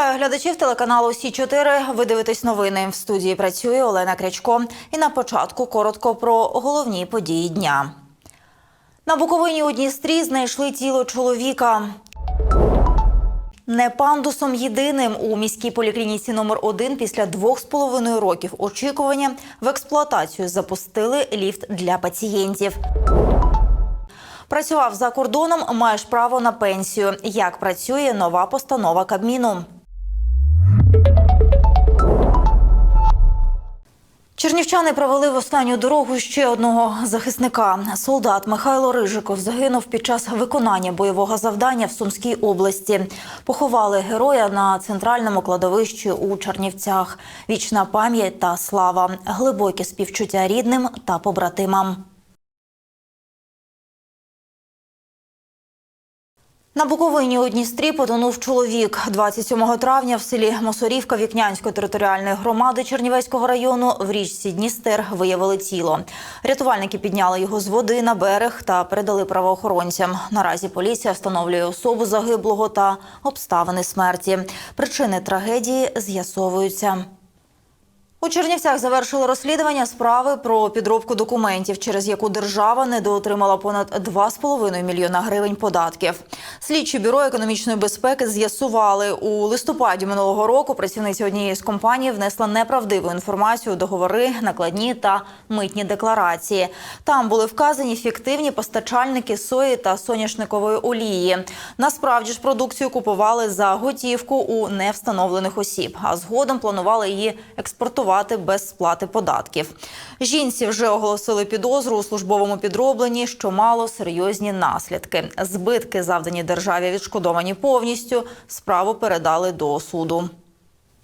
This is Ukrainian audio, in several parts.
Вітаю глядачів телеканалу Сі 4 Ви дивитесь новини. В студії працює Олена Крячко. І на початку коротко про головні події дня. На Буковині у Дністрі знайшли тіло чоловіка. Не пандусом єдиним у міській поліклініці номер 1 після двох з половиною років очікування в експлуатацію запустили ліфт для пацієнтів. Працював за кордоном, маєш право на пенсію. Як працює нова постанова Кабміну? Чернівчани провели в останню дорогу ще одного захисника. Солдат Михайло Рижиков загинув під час виконання бойового завдання в Сумській області. Поховали героя на центральному кладовищі у Чернівцях. Вічна пам'ять та слава, глибокі співчуття рідним та побратимам. На Буковині у Дністрі потонув чоловік. 27 травня в селі Мосорівка Вікнянської територіальної громади Чернівецького району в річці Дністер виявили тіло. Рятувальники підняли його з води на берег та передали правоохоронцям. Наразі поліція встановлює особу загиблого та обставини смерті. Причини трагедії з'ясовуються. У Чернівцях завершили розслідування справи про підробку документів, через яку держава недоотримала понад 2,5 мільйона гривень податків. Слідчі бюро економічної безпеки з'ясували у листопаді минулого року. Працівниця однієї з компаній внесла неправдиву інформацію договори, накладні та митні декларації. Там були вказані фіктивні постачальники сої та соняшникової олії. Насправді ж продукцію купували за готівку у невстановлених осіб, а згодом планували її експортувати без сплати податків. Жінці вже оголосили підозру у службовому підробленні, що мало серйозні наслідки. Збитки, завдані державі, відшкодовані повністю. Справу передали до суду.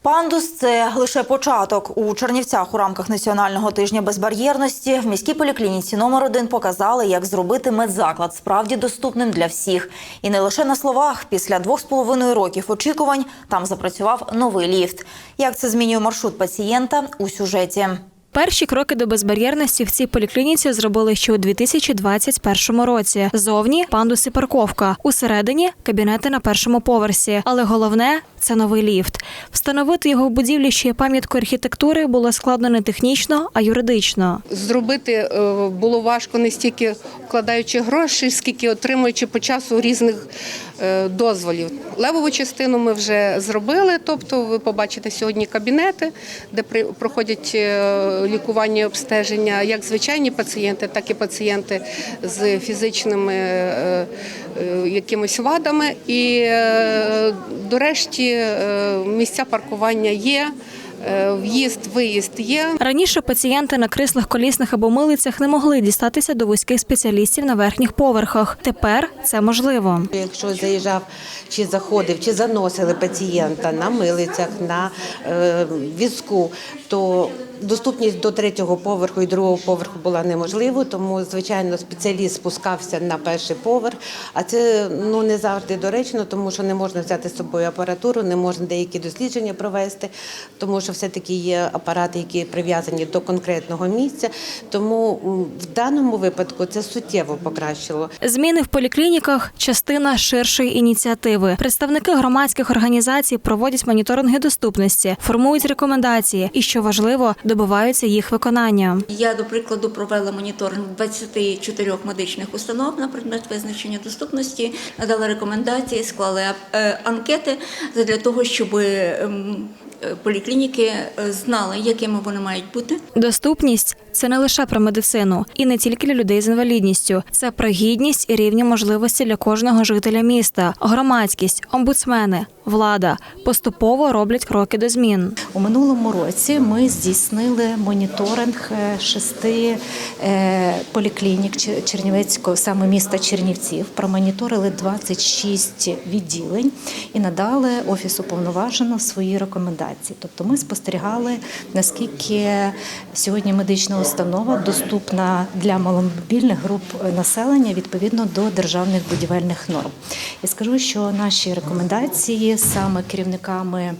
Пандус це лише початок. У Чернівцях у рамках національного тижня безбар'єрності в міській поліклініці номер 1 показали, як зробити медзаклад справді доступним для всіх. І не лише на словах. Після двох з половиною років очікувань там запрацював новий ліфт. Як це змінює маршрут пацієнта у сюжеті? Перші кроки до безбар'єрності в цій поліклініці зробили ще у 2021 році. Зовні пандус і парковка. Усередині кабінети на першому поверсі. Але головне це новий ліфт. Встановити його в будівлі, що є пам'яткою архітектури, було складно не технічно, а юридично. Зробити е, було важко не стільки вкладаючи гроші, скільки отримуючи по часу різних е, дозволів. Левову частину ми вже зробили. Тобто, ви побачите сьогодні кабінети, де проходять е, лікування і обстеження як звичайні пацієнти, так і пацієнти з фізичними е, е, якимись вадами. І е, до решті місця паркування є. Е, В'їзд, виїзд є. Раніше пацієнти на кріслах колісних або милицях не могли дістатися до вузьких спеціалістів на верхніх поверхах. Тепер це можливо. Якщо заїжджав чи заходив, чи заносили пацієнта на милицях, на е, візку, то доступність до третього поверху і другого поверху була неможливо, тому звичайно спеціаліст спускався на перший поверх. А це ну не завжди доречно, тому що не можна взяти з собою апаратуру, не можна деякі дослідження провести, тому що все-таки є апарати, які прив'язані до конкретного місця. Тому в даному випадку це суттєво покращило. Зміни в поліклініках частина ширшої ініціативи. Представники громадських організацій проводять моніторинги доступності, формують рекомендації і, що важливо, добиваються їх виконання. Я, до прикладу, провела моніторинг 24 медичних установ на предмет визначення доступності, надала рекомендації, склали е, анкети для того, щоб ем, поліклініки е, знали, якими вони мають бути. Доступність це не лише про медицину і не тільки для людей з інвалідністю. Це про гідність і рівні можливості для кожного жителя міста. Громадськість, омбудсмени, влада поступово роблять кроки до змін. У минулому році ми здійснили моніторинг е, шести е, поліклінік Чернівецького, саме міста Чернівців. Промоніторили 26 відділень і надали офісу повноваженого свої рекомендації. Тобто ми спостерігали, наскільки сьогодні медична установа доступна для маломобільних груп населення відповідно до державних будівельних норм. І скажу, що наші рекомендації саме керівниками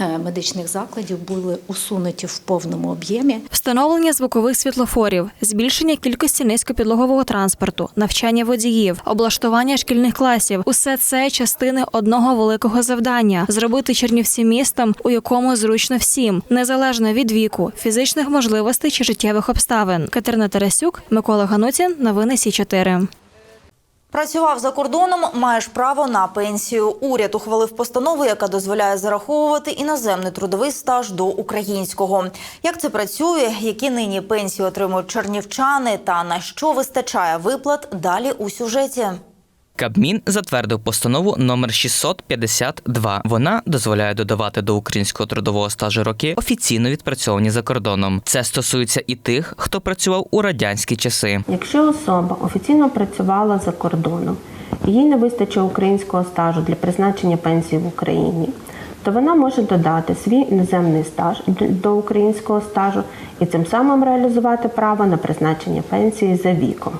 е, медичних закладів були усунуті в повному об'ємі. Встановлення звукових світлофорів, збільшення кількості низькопідлогового транспорту, навчання водіїв, облаштування шкільних класів усе це частини одного великого завдання зробити Чернівці містом, у якому зручно всім, незалежно від віку, фізичних можливостей чи життєвих обставин. Катерина Тарасюк, Микола Ганутін, новини Сі 4 Працював за кордоном, маєш право на пенсію. Уряд ухвалив постанову, яка дозволяє зараховувати іноземний трудовий стаж до українського. Як це працює, які нині пенсії отримують чернівчани та на що вистачає виплат, далі у сюжеті. Кабмін затвердив постанову номер 652. Вона дозволяє додавати до українського трудового стажу роки офіційно відпрацьовані за кордоном. Це стосується і тих, хто працював у радянські часи. Якщо особа офіційно працювала за кордоном, їй не вистачить українського стажу для призначення пенсії в Україні, то вона може додати свій іноземний стаж до українського стажу і цим самим реалізувати право на призначення пенсії за віком.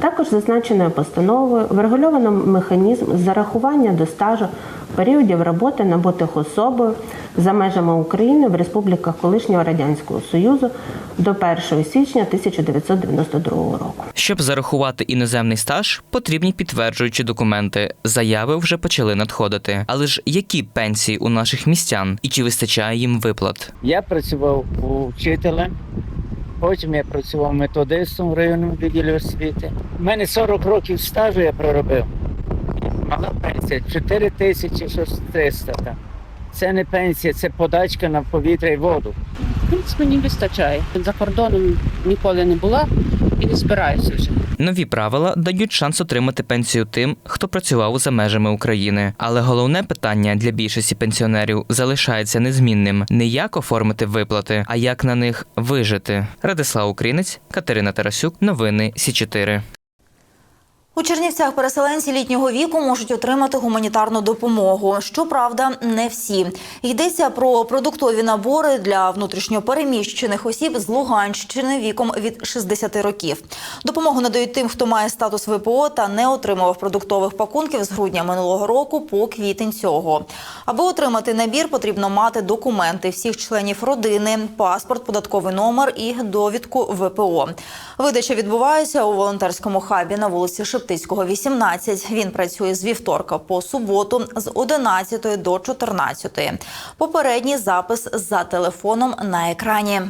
Також зазначеною постановою врегульовано механізм зарахування до стажу періодів роботи набутих особою за межами України в республіках колишнього радянського союзу до 1 січня 1992 року. Щоб зарахувати іноземний стаж, потрібні підтверджуючі документи. Заяви вже почали надходити. Але ж які пенсії у наших містян і чи вистачає їм виплат? Я працював вчителем, потім я працював методистом в районному відділі освіти. У мене 40 років стажу я проробив. Мала пенсія 4 тисячі 300. там. Це не пенсія, це подачка на повітря і воду. В принципі, мені вистачає. За кордоном ніколи не була і не збираюся вже. Нові правила дають шанс отримати пенсію тим, хто працював за межами України. Але головне питання для більшості пенсіонерів залишається незмінним: не як оформити виплати, а як на них вижити. Радислав Українець, Катерина Тарасюк, новини Сі 4 У Чернівцях переселенці літнього віку можуть отримати гуманітарну допомогу. Щоправда, не всі. Йдеться про продуктові набори для внутрішньопереміщених осіб з Луганщини віком від 60 років. Допомогу надають тим, хто має статус ВПО та не отримував продуктових пакунків з грудня минулого року по квітень цього. Аби отримати набір, потрібно мати документи всіх членів родини, паспорт, податковий номер і довідку ВПО. Видача відбувається у волонтерському хабі на вулиці Шептицького, 18. Він працює з вівторка по суботу з 11 до 14. Попередній запис за телефоном на екрані.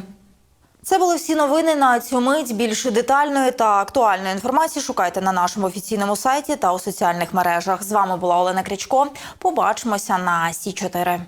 Це були всі новини на цю мить. Більше детальної та актуальної інформації шукайте на нашому офіційному сайті та у соціальних мережах. З вами була Олена Крічко. Побачимося на Сі 4